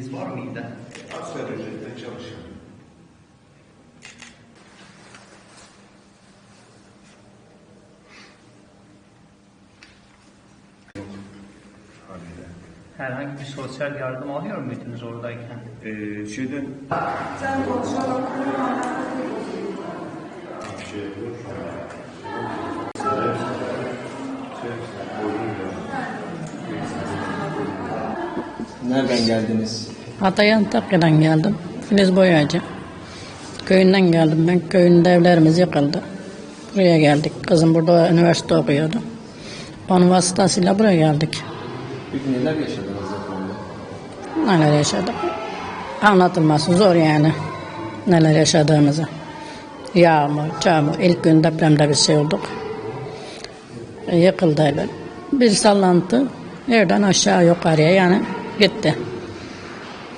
Tİİ'de. Asgari ücretle çalışan. Yok. Haliyle. Herhangi bir sosyal yardım alıyor muydunuz oradayken? Ee, şeyden şey yok. Nereden geldiniz? Hatay Antakya'dan geldim. Filiz Boyacı. Köyünden geldim ben. Köyünde evlerimiz yıkıldı. Buraya geldik. Kızım burada üniversite okuyordu. Onun vasıtasıyla buraya geldik. Peki neler yaşadınız depremde? Neler yaşadık. Anlatılması zor yani. Neler yaşadığımızı. Yağmur, çamur. İlk gün depremde bir şey olduk. Yıkıldı evler. Bir sallantı evden aşağı yukarıya yani gitti.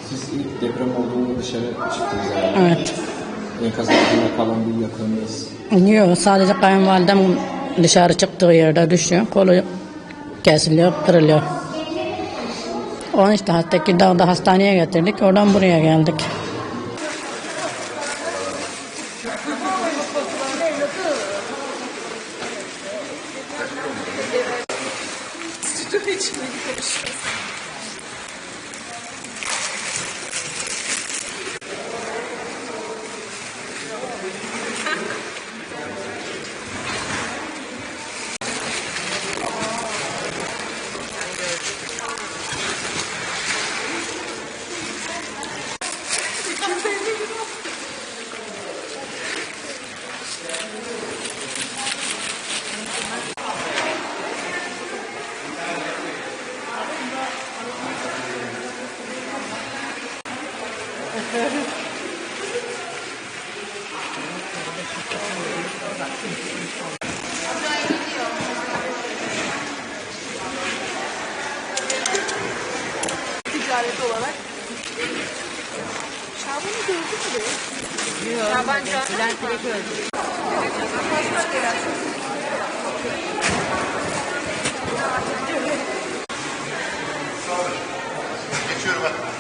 Siz ilk deprem olduğunda dışarı çıktınız herhalde. Evet. Enkaz altında kalan bir yakınınız. Yok sadece kayınvalidem dışarı çıktığı yerde düşüyor. Kolu kesiliyor, kırılıyor. Onu işte hatta ki dağda hastaneye getirdik. Oradan buraya geldik. Ticaret olarak. Şaban'ı gördün mü? Yok. Şaban Bülent Dilek öldü. Geçiyorum hadi.